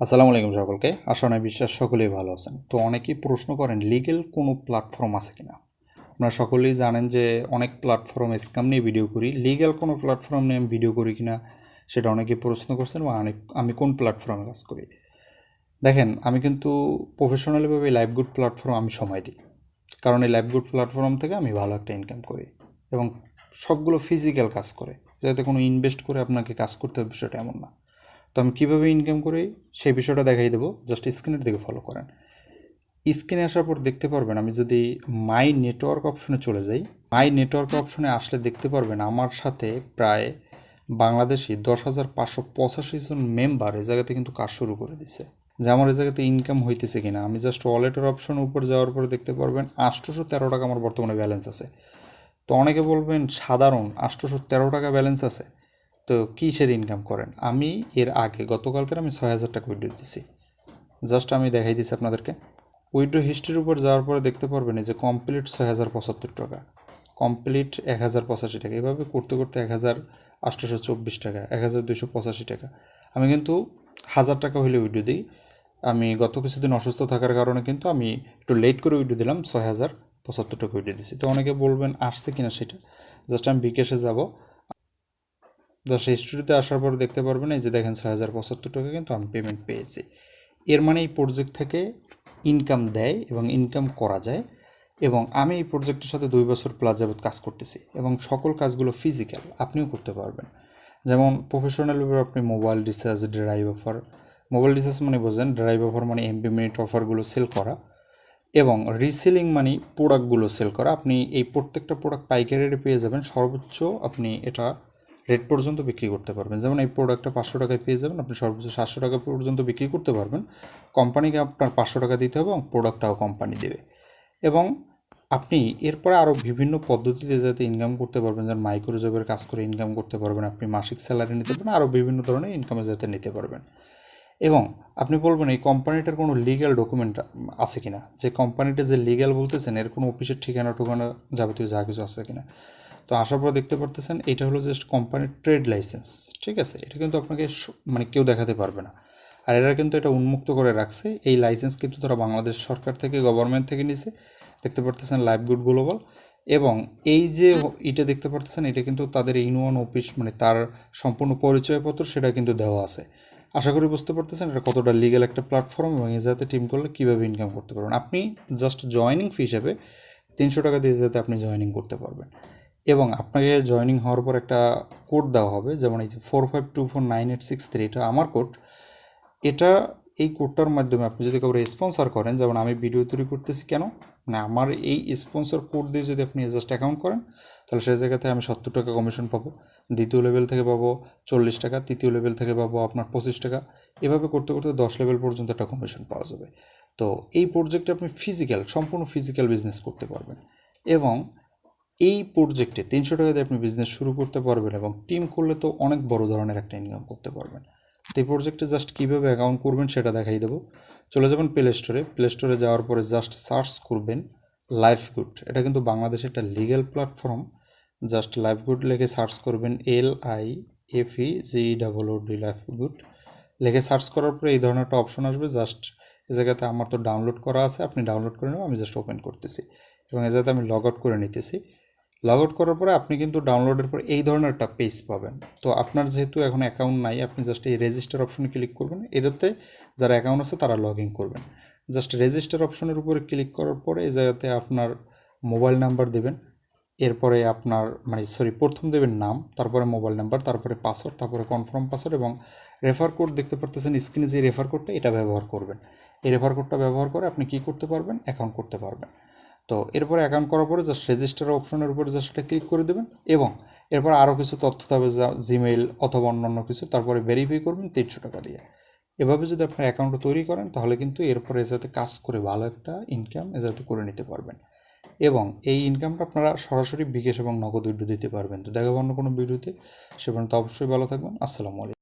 আসসালামু আলাইকুম সকলকে। আশা নয় বিশ্বাস সকলেই ভালো আছেন। তো অনেকেই প্রশ্ন করেন লিগেল কোনো প্ল্যাটফর্ম আছে কিনা? আপনারা সকলেই জানেন যে অনেক প্ল্যাটফর্ম স্ক্যাম নিয়ে ভিডিও করি। লিগ্যাল কোনো প্ল্যাটফর্ম নিয়ে আমি ভিডিও করি কিনা, সেটা অনেকেই প্রশ্ন করছেন বা অনেক, আমি কোন প্ল্যাটফর্মে কাজ করি? দেখেন, আমি কিন্তু প্রফেশনালিভাবে লাইভগুড প্ল্যাটফর্ম আমি সময় দিই। কারণ এই লাইভগুড প্ল্যাটফর্ম থেকে আমি ভালো একটা ইনকাম করি এবং সবগুলো ফিজিক্যাল কাজ করে। যাতে কোনো ইনভেস্ট করে আপনাকে কাজ করতে হবে, বিষয়টা এমন না। তো আমি কীভাবে ইনকাম করি, সেই বিষয়টা দেখাই দেবো। জাস্ট স্ক্রিনের দিকে ফলো করেন। স্ক্রিনে আসার পর দেখতে পারবেন, আমি যদি মাই নেটওয়ার্ক অপশনে চলে যাই মাই নেটওয়ার্ক অপশনে আসলে দেখতে পারবেন আমার সাথে প্রায় বাংলাদেশি দশ হাজার পাঁচশো পঁচাশি জন মেম্বার এই জায়গাতে কিন্তু কাজ শুরু করে দিছে। যে আমার এই জায়গাতে ইনকাম হইতেছে কিনা, আমি জাস্ট ওয়ালেটের অপশন উপর যাওয়ার পরে দেখতে পারবেন আটশোশো তেরো টাকা আমার বর্তমানে ব্যালেন্স আছে। তো অনেকে বলবেন, সাধারণ আটশোশো তেরো টাকা ব্যালেন্স আছে। তো কিসের ইনকাম করেন? আমি এর আগে, গতকালকের আমি ছয় হাজার টাকা উইড্রো দিয়েছি জাস্ট আমি দেখাই দিচ্ছি আপনাদেরকে। উইড্রো হিস্ট্রির উপর যাওয়ার পরে দেখতে পারবেন যে কমপ্লিট ছয় হাজার পঁচাত্তর টাকা। কমপ্লিট এক হাজার পঁচাশি টাকা। এভাবে করতে করতে এক হাজার আটশোশো চব্বিশ টাকা, এক হাজার দুশো পঁচাশি টাকা। আমি কিন্তু হাজার টাকা হলে উইড্রো দিই। আমি গত কিছুদিন অসুস্থ থাকার কারণে কিন্তু আমি একটু লেট করে উইড্রো দিলাম, ছয় হাজার পঁচাত্তর টাকা উইড্রো দিয়েছি তো অনেকে বলবেন, আসছে কিনা সেটা? জাস্ট আমি বিকেশে যাব। জাস্ট হিস্ট্রিতে আসার পর দেখতে পারবেন, এই যে দেখেন ছয় হাজার পঁচাত্তর টাকা কিন্তু আমি পেমেন্ট পেয়েছি। এর মানে এই প্রজেক্ট থেকে ইনকাম দেয় এবং ইনকাম করা যায় এবং আমি এই প্রজেক্টের সাথে দুই বছর প্লাস যাবত কাজ করতেছি এবং সকল কাজগুলো ফিজিক্যাল আপনিও করতে পারবেন। যেমন প্রফেশনাল আপনি mobile recharge drive offer mobile recharge মানে বোঝেন ড্রাইভ অফার মানে এমবি মিনিট অফারগুলো সেল করা এবং রিসেলিং মানে প্রোডাক্টগুলো সেল করা। আপনি এই প্রত্যেকটা প্রোডাক্ট পাইকারি পেয়ে যাবেন, সর্বোচ্চ আপনি এটা রেট পর্যন্ত বিক্রি করতে পারবেন। যেমন এই প্রোডাক্টটা পাঁচশো টাকায় পেয়ে যাবেন, আপনি সর্বোচ্চ সাতশো টাকা পর্যন্ত বিক্রি করতে পারবেন। কোম্পানিকে আপনার পাঁচশো টাকা দিতে হবে এবং প্রোডাক্টটাও কোম্পানি দেবে। এবং আপনি এরপরে আরও বিভিন্ন পদ্ধতিতে যাতে ইনকাম করতে পারবেন, যেমন মাইক্রো জবের কাজ করে ইনকাম করতে পারবেন, আপনি মাসিক স্যালারি নিতে পারবেন আরও বিভিন্ন ধরনের ইনকামে যাতে নিতে পারবেন। এবং আপনি বলবেন এই কোম্পানিটার কোনো লিগ্যাল ডকুমেন্ট আছে কিনা? যে কোম্পানিটা যে লিগ্যাল বলতেছেন, এর কোনো অফিসের ঠিকানা ঠিকানা যাবতীয় যা কিছু আছে কিনা? তো আসার পর দেখতে পারতেছেন এটা হলো জাস্ট কোম্পানির ট্রেড লাইসেন্স ঠিক আছে? এটা কিন্তু আপনাকে মানে কেউ দেখাতে পারবে না। আর এরা কিন্তু এটা উন্মুক্ত করে রাখছে। এই লাইসেন্স কিন্তু তারা বাংলাদেশ সরকার থেকে গভর্নমেন্ট থেকে নিছে। দেখতে পারতেছেন লাইভ গুড গ্লোবাল এবং এই যে এটা দেখতে পারতেছেন, এটা কিন্তু তাদের ইউনিয়ন অফিস মানে তার সম্পূর্ণ পরিচয়পত্র সেটা কিন্তু দেওয়া আছে। আশা করি বুঝতে পারতেছেন এটা কতটা লিগ্যাল একটা প্ল্যাটফর্ম এবং এই যাতে টিম করলে কীভাবে ইনকাম করতে পারবেন। আপনি জাস্ট জয়নিং ফি হিসাবে তিনশো টাকা দিয়ে যাতে আপনি জয়নিং করতে পারবেন। এবং আপনাকে জয়নিং হওয়ার পর একটা কোড দেওয়া হবে, যেমন এই যে four five two four nine eight six three এটা আমার কোড এটা এই কোডটার মাধ্যমে আপনি যদি কাউকে স্পন্সর করেন, যেমন আমি ভিডিও তৈরি করতেছি কেন? মানে আমার এই স্পন্সর কোড দিয়ে যদি আপনি জাস্ট অ্যাকাউন্ট করেন, তাহলে সেই জায়গাতে আমি সত্তর টাকা কমিশন পাবো, দ্বিতীয় লেভেল থেকে পাবো চল্লিশ টাকা, তৃতীয় লেভেল থেকে পাবো আপনার পঁচিশ টাকা। এভাবে করতে করতে দশ লেভেল পর্যন্ত একটা কমিশন পাওয়া যাবে। তো এই প্রজেক্টে আপনি ফিজিক্যাল সম্পূর্ণ ফিজিক্যাল বিজনেস করতে পারবেন। এবং এই প্রোজেক্টে তিনশো টাকা দিয়ে আপনি বিজনেস শুরু করতে পারবেন এবং টিম করলে তো অনেক বড় ধরনের একটা ইনকাম করতে পারবেন। তো এই প্রোজেক্টে জাস্ট কীভাবে অ্যাকাউন্ট করবেন সেটা দেখাই দেবো। চলে যাবেন প্লে স্টোরে প্লে স্টোরে যাওয়ার পরে জাস্ট সার্চ করবেন লাইফ গুড এটা কিন্তু বাংলাদেশের একটা legal platform just life good লিখে সার্চ করবেন L I F E G double O D life good লিখে সার্চ করার পরে এই ধরনের একটা অপশন আসবে। জাস্ট এ জায়গাতে আমার তো ডাউনলোড করা আছে, আপনি ডাউনলোড করে নেবেন, আমি জাস্ট ওপেন করতেছি এবং এই জায়গাতে আমি লগ আউট করে নিতেছি। লগ আউট করার পরে আপনি কিন্তু ডাউনলোডের পর এই ধরনের একটা পেজ পাবেন। তো আপনার যেহেতু এখন অ্যাকাউন্ট নাই, আপনি জাস্ট এই রেজিস্টার অপশনে ক্লিক করবেন। এটাতে যারা অ্যাকাউন্ট আছে তারা লগ ইন করবেন জাস্ট রেজিস্টার অপশনের উপরে ক্লিক করার পরে এই জায়গাতে আপনার মোবাইল নাম্বার দেবেন। এরপরে আপনার মানে সরি প্রথম দেবেন নাম, তারপরে মোবাইল নাম্বার তারপরে পাসওয়ার্ড তারপরে কনফার্ম পাসওয়ার্ড এবং রেফার কোড দেখতে পারতেছেন স্ক্রিনে যে রেফার কোডটা এটা ব্যবহার করবেন। এই রেফার কোডটা ব্যবহার করে আপনি কী করতে পারবেন? অ্যাকাউন্ট করতে পারবেন। তো এরপরে অ্যাকাউন্ট করার পরে জাস্ট রেজিস্টার অপশনের উপরে জাস্ট এটা ক্লিক করে দেবেন এবং এরপর আরও কিছু তথ্য থাকবে যা জিমেইল অথবা অন্যান্য কিছু, তারপরে ভেরিফাই করবেন তিনশো টাকা দিয়ে। এভাবে যদি আপনার অ্যাকাউন্ট তৈরি করেন, তাহলে কিন্তু এরপরে যাতে কাজ করে ভালো একটা ইনকাম যাতে করে নিতে পারবেন। এবং এই ইনকামটা আপনারা সরাসরি বিকাশ এবং নগদ উইড্রো দিতে পারবেন। তো দেখাবো অন্য কোনো ভিডিওতে, সে পর্যন্ত অবশ্যই ভালো থাকবেন। আসসালামু আলাইকুম।